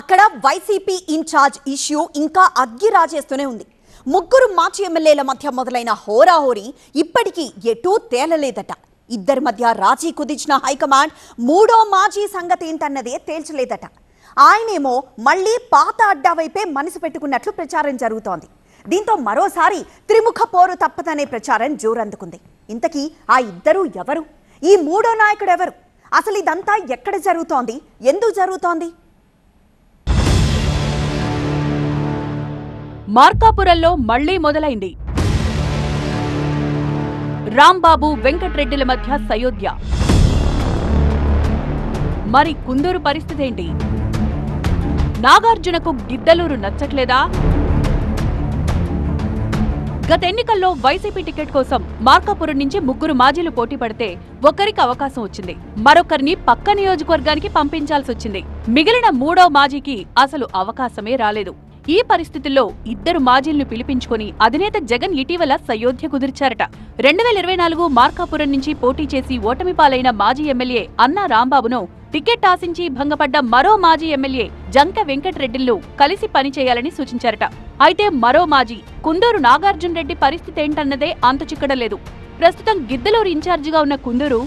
అక్కడ YCP incharge issue ఇంకా అగ్గి రాజేస్తూనే ఉంది. ముగ్గురు మాజీ ఎమ్మెల్యేల మధ్య మొదలైన హోరాహోరీ ఇప్పటికీ ఎటూ తేలలేదట. ఇద్దరి మధ్య రాజీ కుదించిన హైకమాండ్ మూడో మాజీ సంగతి ఏంటన్నదే తేల్చలేదట. ఆయనేమో మళ్ళీ పాత అడ్డా వైపే మనసు పెట్టుకున్నట్లు ప్రచారం జరుగుతోంది. దీంతో మరోసారి త్రిముఖ పోరు తప్పదనే ప్రచారం జోరందుకుంది. ఇంతకీ ఆ ఇద్దరు ఎవరు? ఈ మూడో నాయకుడు ఎవరు? అసలు ఇదంతా ఎక్కడ జరుగుతోంది? ఎందుకు జరుగుతోంది? మార్కాపురంలో మళ్ళీ మొదలైంది. రాంబాబు వెంకట్రెడ్డిల మధ్య సయోధ్య. మరి కుందూరు పరిస్థితి ఏంటి? నాగార్జునకు గిద్దలూరు నచ్చట్లేదా? గత ఎన్నికల్లో వైసీపీ టికెట్ కోసం మార్కాపురం నుంచి ముగ్గురు మాజీలు పోటీ పడితే ఒకరికి అవకాశం వచ్చింది. మరొకరిని పక్క నియోజకవర్గానికి పంపించాల్సి వచ్చింది. మిగిలిన మూడో మాజీకి అసలు అవకాశమే రాలేదు. ఈ పరిస్థితుల్లో ఇద్దరు మాజీలను పిలిపించుకొని అధినేత జగన్ ఇటీవల సయోధ్య కుదిర్చారట. రెండు వేల ఇరవై నాలుగు మార్కాపురం నుంచి పోటీ చేసి ఓటమి పాలైన మాజీ ఎమ్మెల్యే అన్నా రాంబాబును టికెట్ ఆశించి భంగపడ్డ మరో మాజీ ఎమ్మెల్యే జంక వెంకటరెడ్డిలు కలిసి పనిచేయాలని సూచించారట. అయితే మరో మాజీ కుందూరు నాగార్జున రెడ్డి పరిస్థితి ఏంటన్నదే అంతు చిక్కడలేదు. ప్రస్తుతం గిద్దలూరు ఇన్ఛార్జిగా ఉన్న కుందూరు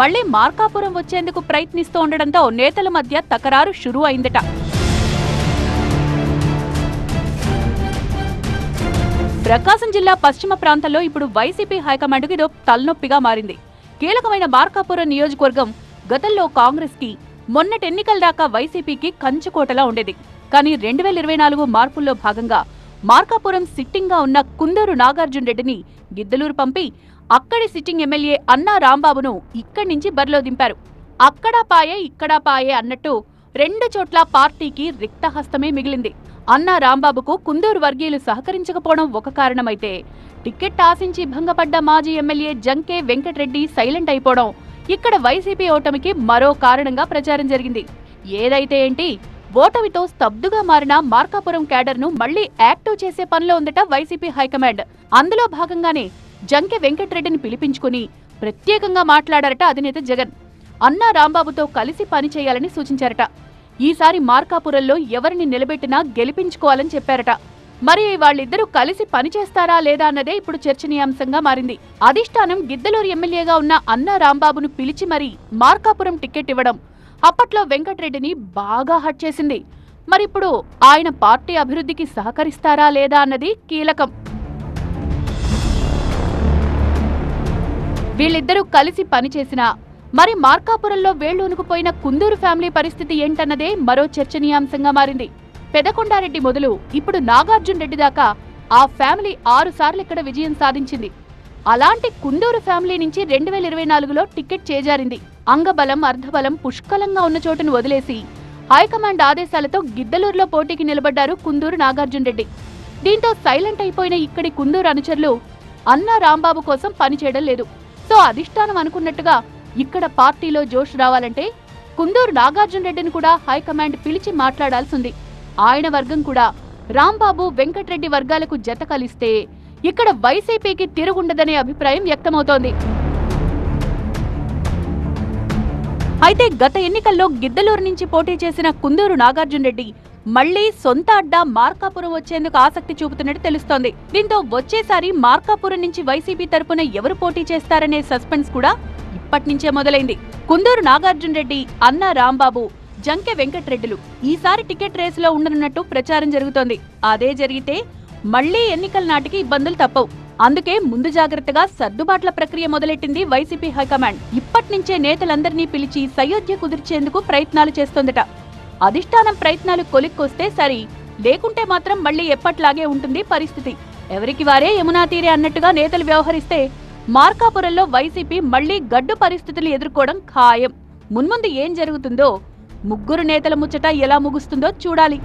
మళ్ళీ మార్కాపురం వచ్చేందుకు ప్రయత్నిస్తూ ఉండడంతో నేతల మధ్య తకరారు షురూ అయిందట ప్రకాశం జిల్లా పశ్చిమ ప్రాంతంలో ఇప్పుడు వైసీపీ హైకమాండ్కి ఇదో తలనొప్పిగా మారింది. కీలకమైన మార్కాపురం నియోజకవర్గం గతంలో కాంగ్రెస్కి మొన్నటి ఎన్నికల దాకా వైసీపీకి కంచుకోటలా ఉండేది. కానీ రెండు వేల ఇరవై నాలుగు మార్పుల్లో భాగంగా మార్కాపురం సిట్టింగ్గా ఉన్న కుందూరు నాగార్జున రెడ్డిని గిద్దలూరు పంపి అక్కడి సిట్టింగ్ ఎమ్మెల్యే అన్నా రాంబాబును ఇక్కడి నుంచి బరిలో దింపారు. అక్కడా పాయే ఇక్కడా పాయే అన్నట్టు రెండు చోట్ల పార్టీకి రిక్తహస్తమే మిగిలింది. అన్నా రాంబాబుకు కుందూరు వర్గీయులు సహకరించకపోవడం ఒక కారణమైతే టికెట్ ఆశించి భంగపడ్డ మాజీ ఎమ్మెల్యే జంకే వెంకటరెడ్డి సైలెంట్ అయిపోవడం ఇక్కడ వైసీపీ ఓటమికి మరో కారణంగా ప్రచారం జరిగింది. ఏదైతే ఏంటి? ఓటమితో స్తబ్దుగా మారిన మార్కాపురం క్యాడర్ను మళ్ళీ యాక్టివ్ చేసే పనిలో ఉందట వైసీపీ హైకమాండ్. అందులో భాగంగానే జంకె వెంకటరెడ్డిని పిలిపించుకుని ప్రత్యేకంగా మాట్లాడారట అధినేత జగన్. అన్నా రాంబాబుతో కలిసి పనిచేయాలని సూచించారట. ఈసారి మార్కాపురంలో ఎవరిని నిలబెట్టినా గెలిపించుకోవాలని చెప్పారట. మరి వాళ్ళిద్దరూ కలిసి పనిచేస్తారా లేదా అన్నదే ఇప్పుడు చర్చనీయాంశంగా మారింది. అధిష్టానం గిద్దలూరు ఎమ్మెల్యేగా ఉన్న అన్నా రాంబాబును పిలిచి మరీ మార్కాపురం టికెట్ ఇవ్వడం అప్పట్లో వెంకటరెడ్డిని బాగా హట్ చేసింది. మరిప్పుడు ఆయన పార్టీ అభివృద్ధికి సహకరిస్తారా లేదా అన్నది కీలకం. వీళ్ళిద్దరూ కలిసి పనిచేసినా మరి మార్కాపురంలో వేళ్ళూనుకుపోయిన కుందూరు ఫ్యామిలీ పరిస్థితి ఏంటన్నదే మరో చర్చనీయాంశంగా మారింది. పెదకొండారెడ్డి మొదలు ఇప్పుడు నాగార్జున రెడ్డి దాకా ఆ ఫ్యామిలీ ఆరు సార్లు ఇక్కడ విజయం సాధించింది. అలాంటి కుందూరు ఫ్యామిలీ నుంచి రెండు వేల ఇరవై నాలుగులో టికెట్ చేజారింది. అంగబలం అర్ధబలం పుష్కలంగా ఉన్న చోటును వదిలేసి హైకమాండ్ ఆదేశాలతో గిద్దలూరులో పోటీకి నిలబడ్డారు కుందూరు నాగార్జున రెడ్డి. దీంతో సైలెంట్ అయిపోయిన ఇక్కడి కుందూరు అనుచరులు అన్నా రాంబాబు కోసం పనిచేయడం లేదు. సో అధిష్టానం అనుకున్నట్టుగా ఇక్కడ పార్టీలో జోష్ రావాలంటే కుందూరు నాగార్జున రెడ్డిని కూడా హైకమాండ్ పిలిచి మాట్లాడాల్సింది. ఆయన వర్గం కూడా రాంబాబు వెంకట్రెడ్డి వర్గాలకు జత కలిస్తే ఇక్కడ వైసీపీకి తిరుగుండదనే అభిప్రాయం వ్యక్తమవుతోంది. అయితే గత ఎన్నికల్లో గిద్దలూరు నుంచి పోటీ చేసిన కుందూరు నాగార్జున రెడ్డి మళ్ళీ సొంత అడ్డా మార్కాపురం వచ్చేందుకు ఆసక్తి చూపుతున్నట్టు తెలుస్తోంది. దీంతో వచ్చేసారి మార్కాపురం నుంచి వైసీపీ తరపున ఎవరు పోటీ చేస్తారనే సస్పెన్స్ కూడా ఇప్పటినుంచే మొదలైంది. కుందూరు నాగార్జున రెడ్డి అన్న రాంబాబు జంకె వెంకట్రెడ్డిలు ఈసారి టికెట్ రేసులో ఉండనున్నట్టు ప్రచారం జరుగుతోంది. అదే జరిగితే మళ్ళీ ఎన్నికల నాటికి ఇబ్బందులు తప్పవు. అందుకే ముందు జాగ్రత్తగా సర్దుబాట్ల ప్రక్రియ మొదలెట్టింది వైసీపీ హైకమాండ్. ఇప్పటినుంచే నేతలందరినీ పిలిచి సయోధ్య కుదిర్చేందుకు ప్రయత్నాలు చేస్తోందట. అధిష్టానం ప్రయత్నాలు కొలిక్కొస్తే సరి. లేకుంటే మాత్రం మళ్ళీ ఎప్పట్లాగే ఉంటుంది పరిస్థితి. ఎవరికి వారే యమునా తీరే అన్నట్టుగా నేతలు వ్యవహరిస్తే మార్కాపురంలో వైసీపీ మళ్ళీ గడ్డు పరిస్థితులు ఎదుర్కోవడం ఖాయం. మున్ముందు ఏం జరుగుతుందో ముగ్గురు నేతల ముచ్చట ఎలా ముగుస్తుందో చూడాలి.